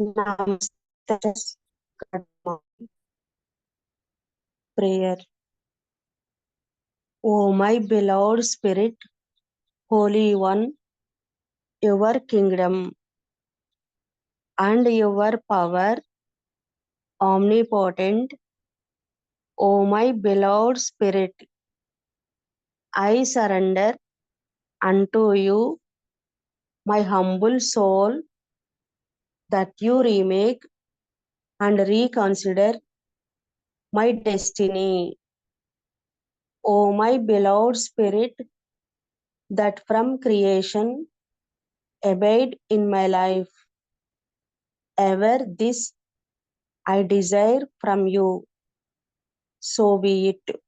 Namaste. Good morning. Prayer. O my beloved Spirit, Holy One, your kingdom and your power, omnipotent, O my beloved Spirit, I surrender unto you my humble soul that you remake and reconsider my destiny. O my beloved Spirit, that from creation abide in my life. Ever this I desire from you. So be it.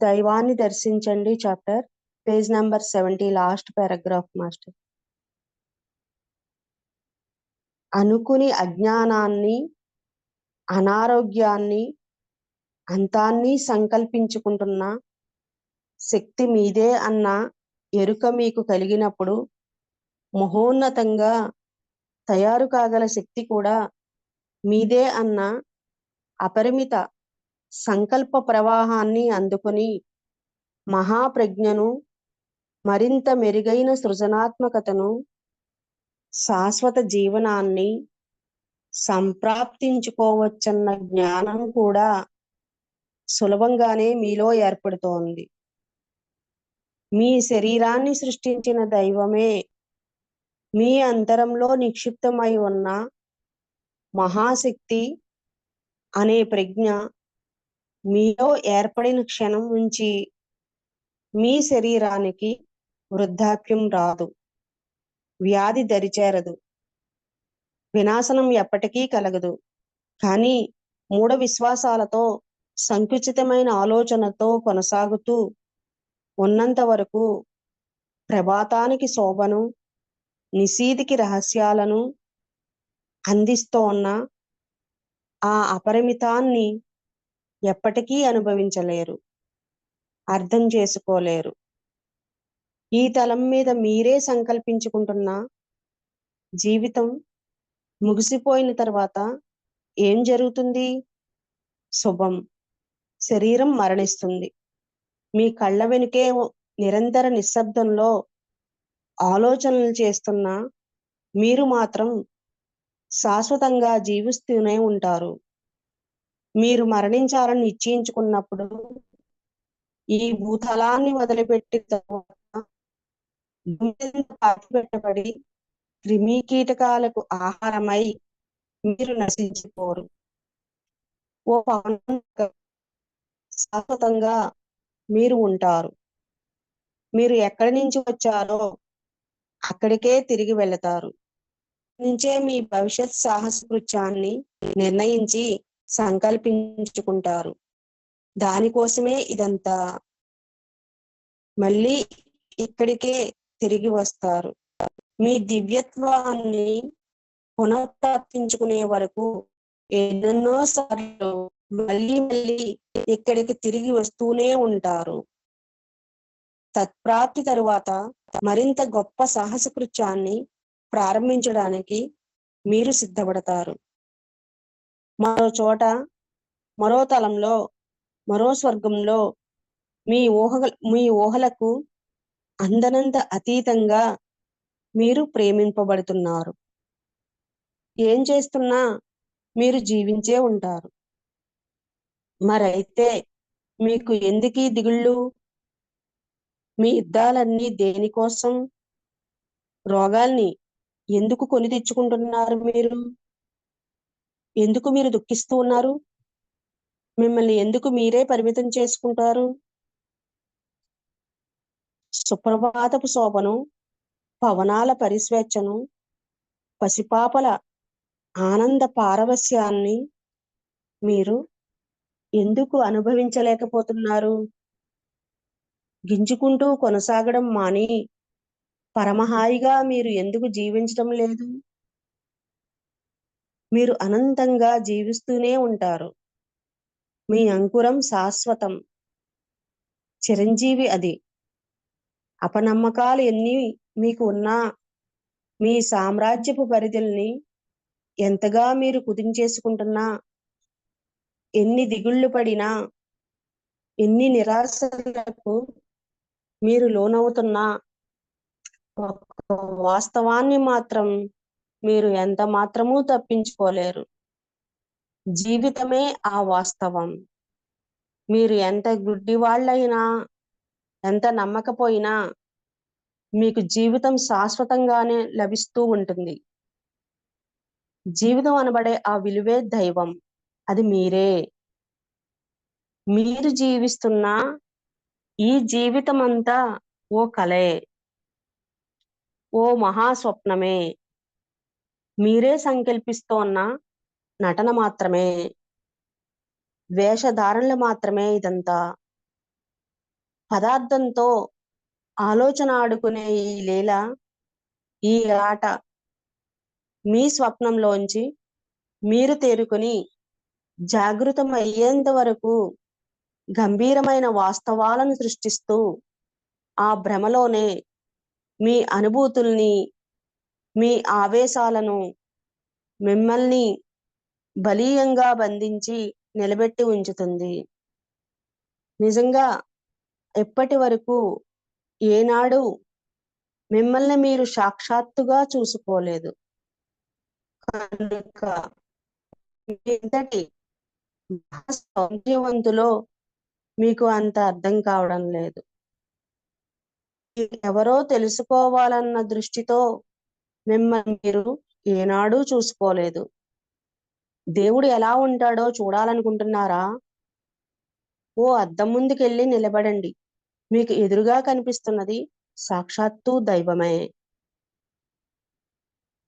దైవాన్ని దర్శించండి chapter page number seventy last paragraph master. అనుకుని అజ్ఞానాన్ని అనారోగ్యాన్ని అంతాన్ని సంకల్పించుకుంటున్న శక్తి మీదే అన్న ఎరుక మీకు కలిగినప్పుడు మహోన్నతంగా తయారు కాగల శక్తి కూడా మీదే అన్న అపరిమిత సంకల్ప ప్రవాహాన్ని అందుకుని మహాప్రజ్ఞను మరింత మెరుగైన సృజనాత్మకతను శాశ్వత జీవనాన్ని సంప్రాప్తించుకోవచ్చన్న జ్ఞానం కూడా సులభంగానే మీలో ఏర్పడుతోంది. మీ శరీరాన్ని సృష్టించిన దైవమే మీ అంతరంలో నిక్షిప్తమై ఉన్న మహాశక్తి అనే ప్రజ్ఞ మీలో ఏర్పడిన క్షణం నుంచి మీ శరీరానికి వృద్ధాప్యం రాదు. వ్యాధి దరిచేరదు. వినాశనం ఎప్పటికీ కలగదు. కానీ మూఢ విశ్వాసాలతో సంకుచితమైన ఆలోచనతో కొనసాగుతూ ఉన్నంత వరకు ప్రభాతానికి శోభను నిశీదికి రహస్యాలను అందిస్తూ ఉన్న ఆ అపరిమితాన్ని ఎప్పటికీ అనుభవించలేరు. అర్థం చేసుకోలేరు. ఈ తలం మీద మీరే సంకల్పించుకుంటున్న జీవితం ముగిసిపోయిన తర్వాత ఏం జరుగుతుంది? శుభం. శరీరం మరణిస్తుంది. మీ కళ్ళ వెనుకే నిరంతర నిశ్శబ్దంలో ఆలోచనలు చేస్తున్న మీరు మాత్రం శాశ్వతంగా జీవిస్తూనే ఉంటారు. మీరు మరణించాలని నిశ్చయించుకున్నప్పుడు ఈ భూతలాన్ని వదిలిపెట్టిన తర్వాత పెట్టబడి క్రిమి కీటకాలకు ఆహారమై మీరు నశించిపోరు. ఓ శాశ్వతంగా మీరు ఉంటారు. మీరు ఎక్కడి నుంచి వచ్చారో అక్కడికే తిరిగి వెళతారు. నుంచే మీ భవిష్యత్ సాహస కృత్యాన్ని నిర్ణయించి సంకల్పించుకుంటారు. దానికోసమే ఇదంతా. మళ్ళీ ఇక్కడికే తిరిగి వస్తారు. మీ దివ్యత్వాన్ని పునఃప్రాప్తించుకునే వరకు ఎన్నెన్నో సార్లు మళ్ళీ మళ్ళీ ఇక్కడికి తిరిగి వస్తూనే ఉంటారు. తత్ప్రాప్తి తరువాత మరింత గొప్ప సాహస కృత్యాన్ని ప్రారంభించడానికి మీరు సిద్ధపడతారు. మరో చోట మరో తలంలో మరో స్వర్గంలో మీ ఊహ మీ ఊహలకు అందనంత అతీతంగా మీరు ప్రేమింపబడుతున్నారు. ఏం చేస్తున్నా మీరు జీవించే ఉంటారు. మరైతే మీకు ఎందుకీ దిగుళ్ళు? మీ యుద్ధాలన్నీ దేనికోసం? రోగాల్ని ఎందుకు కొని తెచ్చుకుంటున్నారు మీరు? ఎందుకు మీరు దుఃఖిస్తూ ఉన్నారు? మిమ్మల్ని ఎందుకు మీరే పరిమితం చేసుకుంటారు? సుప్రభాతపు శోభను పవనాల పరిస్వేచ్ఛను పసిపాపల ఆనంద పారవస్యాన్ని మీరు ఎందుకు అనుభవించలేకపోతున్నారు? గింజుకుంటూ కొనసాగడం మాని పరమహాయిగా మీరు ఎందుకు జీవించడం లేదు? మీరు అనంతంగా జీవిస్తూనే ఉంటారు. మీ అంకురం శాశ్వతం. చిరంజీవి అది. అపనమ్మకాలు ఎన్ని మీకు ఉన్నా మీ సామ్రాజ్యపు పరిధుల్ని ఎంతగా మీరు కుదించేసుకుంటున్నా ఎన్ని దిగుళ్ళు పడినా ఎన్ని నిరాశలకు మీరు లోనవుతున్నా ఒక వాస్తవాన్ని మాత్రం మీరు ఎంత మాత్రమూ తప్పించుకోలేరు. జీవితమే ఆ వాస్తవం. మీరు ఎంత గుడ్డి వాళ్ళైనా ఎంత నమ్మకపోయినా మీకు జీవితం శాశ్వతంగానే లభిస్తూ ఉంటుంది. జీవితం అనబడే ఆ విలువే దైవం. అది మీరే. మీరు జీవిస్తున్న ఈ జీవితం అంతా ఓ కలే. ఓ మహాస్వప్నమే. మీరే సంకల్పిస్తోన్న నటన మాత్రమే. వేషధారణలు మాత్రమే ఇదంతా. పదార్థంతో ఆలోచన ఆడుకునే ఈ లీల ఈ ఆట మీ స్వప్నంలోంచి మీరు తేరుకుని జాగృతం అయ్యేంత వరకు గంభీరమైన వాస్తవాలను సృష్టిస్తూ ఆ భ్రమలోనే మీ అనుభూతుల్ని మీ ఆవేశాలను మిమ్మల్ని బలీయంగా బంధించి నిలబెట్టి ఉంచుతుంది. నిజంగా ఎప్పటి వరకు ఏనాడు మిమ్మల్ని మీరు సాక్షాత్తుగా చూసుకోలేదు. కనుక ఇంతటి సౌందర్యవంతులో మీకు అంత అర్థం కావడం లేదు. ఎవరో తెలుసుకోవాలన్న దృష్టితో మిమ్మల్ని మీరు ఏనాడు చూసుకోలేదు. దేవుడు ఎలా ఉంటాడో చూడాలనుకుంటున్నారా? ఓ అద్దం ముందుకెళ్ళి నిలబడండి. మీకు ఎదురుగా కనిపిస్తున్నది సాక్షాత్తు దైవమే.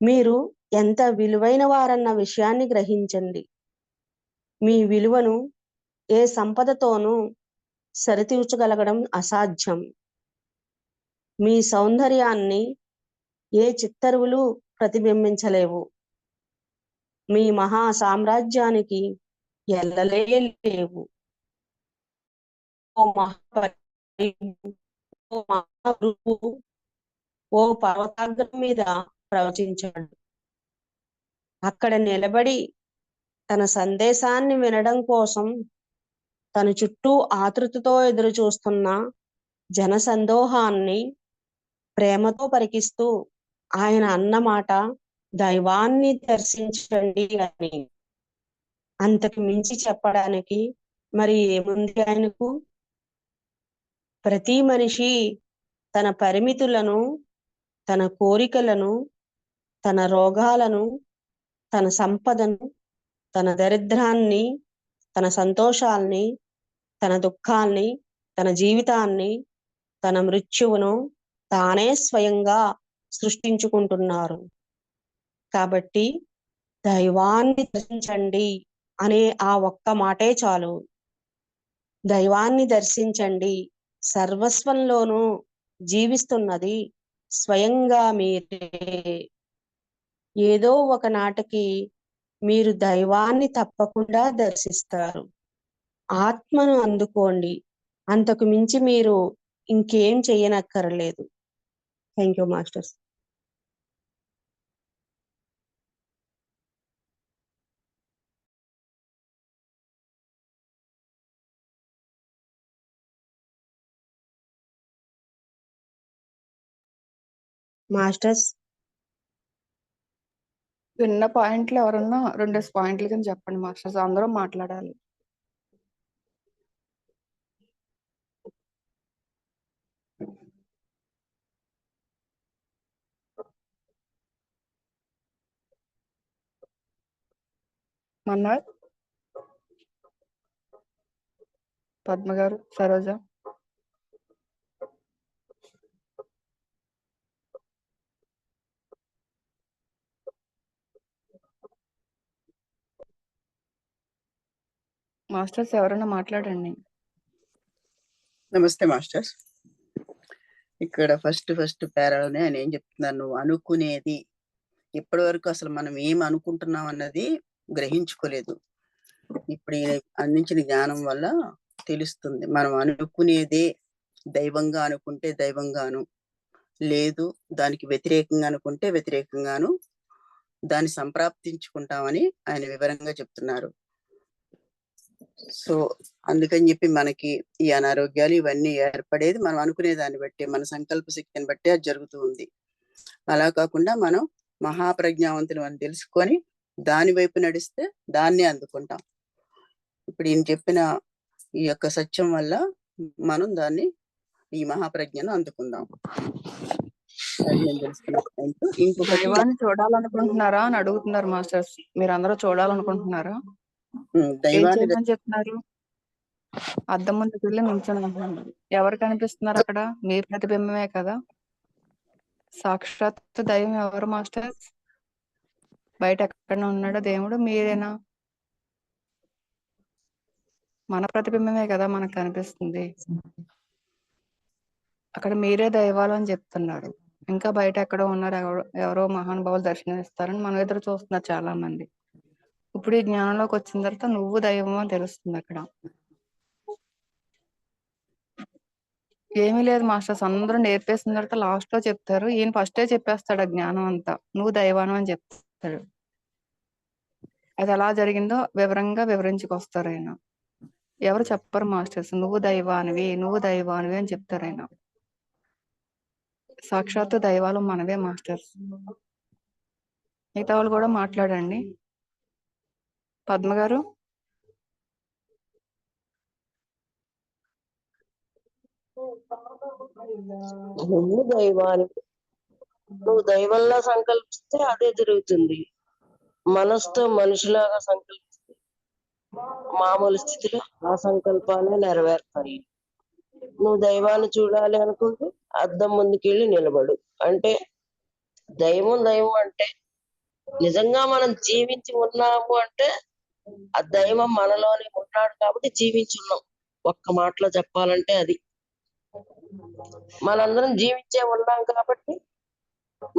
మీరు ఎంత విలువైన వారన్న విషయాన్ని గ్రహించండి. మీ విలువను ఏ సంపదతోనూ సరితూచగలగడం అసాధ్యం. మీ సౌందర్యాన్ని ఏ చిత్తరువులు ప్రతిబింబించలేవు. మీ మహా సామ్రాజ్యానికి ఎల్లలే లేవు. ఓ మహాగురువు ఓ పర్వతాగ్రం మీద ప్రవచించాడు. అక్కడ నిలబడి తన సందేశాన్ని వినడం కోసం తన చుట్టూ ఆతృతతో ఎదురు చూస్తున్న జన సందోహాన్ని ప్రేమతో పరికిస్తూ ఆయన అన్నమాట దైవాన్ని దర్శించండి అని. అంతకు మించి చెప్పడానికి మరి ఏముంది ఆయనకు? ప్రతి మనిషి తన పరిమితులను తన కోరికలను తన రోగాలను తన సంపదను తన దరిద్రాన్ని తన సంతోషాల్ని తన దుఃఖాల్ని తన జీవితాన్ని తన మృత్యువును తానే స్వయంగా సృష్టించుకుంటున్నారు. కాబట్టి దైవాన్ని దర్శించండి అనే ఆ ఒక్క మాటే చాలు. దైవాన్ని దర్శించండి సర్వస్వంలోనూ జీవిస్తున్నది స్వయంగా మీరే. ఏదో ఒక నాటకి మీరు దైవాన్ని తప్పకుండా దర్శిస్తారు. ఆత్మను అందుకోండి. అంతకు మించి మీరు ఇంకేం చేయనక్కర్లేదు. Thank you masters. మాస్టర్స్? విన్న పాయింట్లు ఎవరన్నా రెండు పాయింట్లు కింద చెప్పండి మాస్టర్స్. అందరూ మాట్లాడాలి. మన్నార్? పద్మ గారు సరోజ? మాస్టర్స్ ఎవరైనా మాట్లాడండి. నమస్తే మాస్టర్స్. ఇక్కడ ఫస్ట్ ఫస్ట్ పేరాలోనే ఆయన ఏం చెప్తున్నారు నువ్వు అనుకునేది. ఇప్పటి వరకు అసలు మనం ఏం అనుకుంటున్నాం అన్నది గ్రహించుకోలేదు. ఇప్పుడు ఈయన అందించిన జ్ఞానం వల్ల తెలుస్తుంది. మనం అనుకునేదే దైవంగా అనుకుంటే దైవంగాను లేదు దానికి వ్యతిరేకంగా అనుకుంటే వ్యతిరేకంగాను దాన్ని సంప్రాప్తించుకుంటామని ఆయన వివరంగా చెప్తున్నారు. సో అందుకని చెప్పి మనకి ఈ అనారోగ్యాలు ఇవన్నీ ఏర్పడేది మనం అనుకునే దాన్ని బట్టి మన సంకల్ప శక్తిని బట్టి అది జరుగుతూ ఉంది. అలా కాకుండా మనం మహాప్రజ్ఞావంతులు అని తెలుసుకొని దాని వైపు నడిస్తే దాన్నే అందుకుంటాం. ఇప్పుడు ఈయన చెప్పిన ఈ యొక్క సత్యం వల్ల మనం దాన్ని ఈ మహాప్రజ్ఞను అందుకుందాం. ఇంకొక ఇంకొకటి చూడాలనుకుంటున్నారా అని అడుగుతున్నారు మాస్టర్స్. మీరు అందరూ చూడాలనుకుంటున్నారా? దైవాన్ని చెప్తున్నారు అద్దం ముందుకు వెళ్ళి నిల్చొని ఎవరు కనిపిస్తున్నారు అక్కడ? మీ ప్రతిబింబమే కదా. సాక్షాత్ దైవం ఎవరు మాస్టర్స్ బయట ఎక్కడ ఉన్నాడో దేవుడు? మీరేనా? మన ప్రతిబింబమే కదా మనకు కనిపిస్తుంది. అక్కడ మీరే దైవాలు అని చెప్తున్నారు. ఇంకా బయట ఎక్కడో ఉన్నారు. ఎవరో ఎవరో మహానుభావులు దర్శనం ఇస్తారని మనం ఎదురు చూస్తున్నారు చాలా మంది ఇప్పుడు ఈ జ్ఞానంలోకి వచ్చిన తర్వాత నువ్వు దైవం అని తెలుస్తుంది అక్కడ. ఏమీ లేదు మాస్టర్స్ అందరూ నేర్పేసిన తర్వాత లాస్ట్లో చెప్తారు. ఈయన ఫస్టే చెప్పేస్తాడు ఆ జ్ఞానం అంతా. నువ్వు దైవానం అని చెప్తాడు. అది ఎలా జరిగిందో వివరంగా వివరించుకొస్తారు ఆయన. ఎవరు చెప్పరు మాస్టర్స్. నువ్వు దైవానివి నువ్వు దైవానివి అని చెప్తారు ఆయన. సాక్షాత్తు దైవాలు మనవే మాస్టర్స్. మిగతా వాళ్ళు కూడా మాట్లాడండి. పద్మ గారు? నువ్వు నువ్వు దైవంలా సంకల్పిస్తే అదే జరుగుతుంది. మనసుతో మనిషిలాగా సంకల్పిస్తే మామూలు స్థితిలో ఆ సంకల్పాలే నెరవేరుతాయి. నువ్వు దైవాన్ని చూడాలి అనుకుంటే అద్దం ముందుకెళ్ళి నిలబడు. అంటే దైవం దైవం అంటే నిజంగా మనం జీవించి ఉన్నాము అంటే ఆ దైవం మనలోనే ఉన్నాడు కాబట్టి జీవించున్నాం. ఒక్క మాటలో చెప్పాలంటే అది. మనందరం జీవించే ఉన్నాం కాబట్టి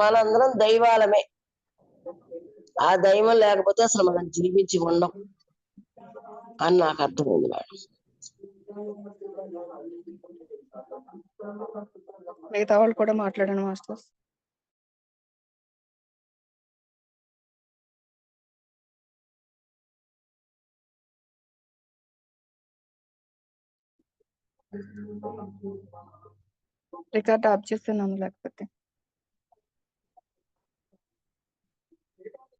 మనందరం దైవాలమే. ఆ దైవం లేకపోతే అసలు మనం జీవించి ఉండం అని నాకు అర్థమైంది మేడం. మిగతా వాళ్ళు కూడా మాట్లాడండి మాస్టర్స్. Ricardo, आप जिससे नाम लग सकते हैं।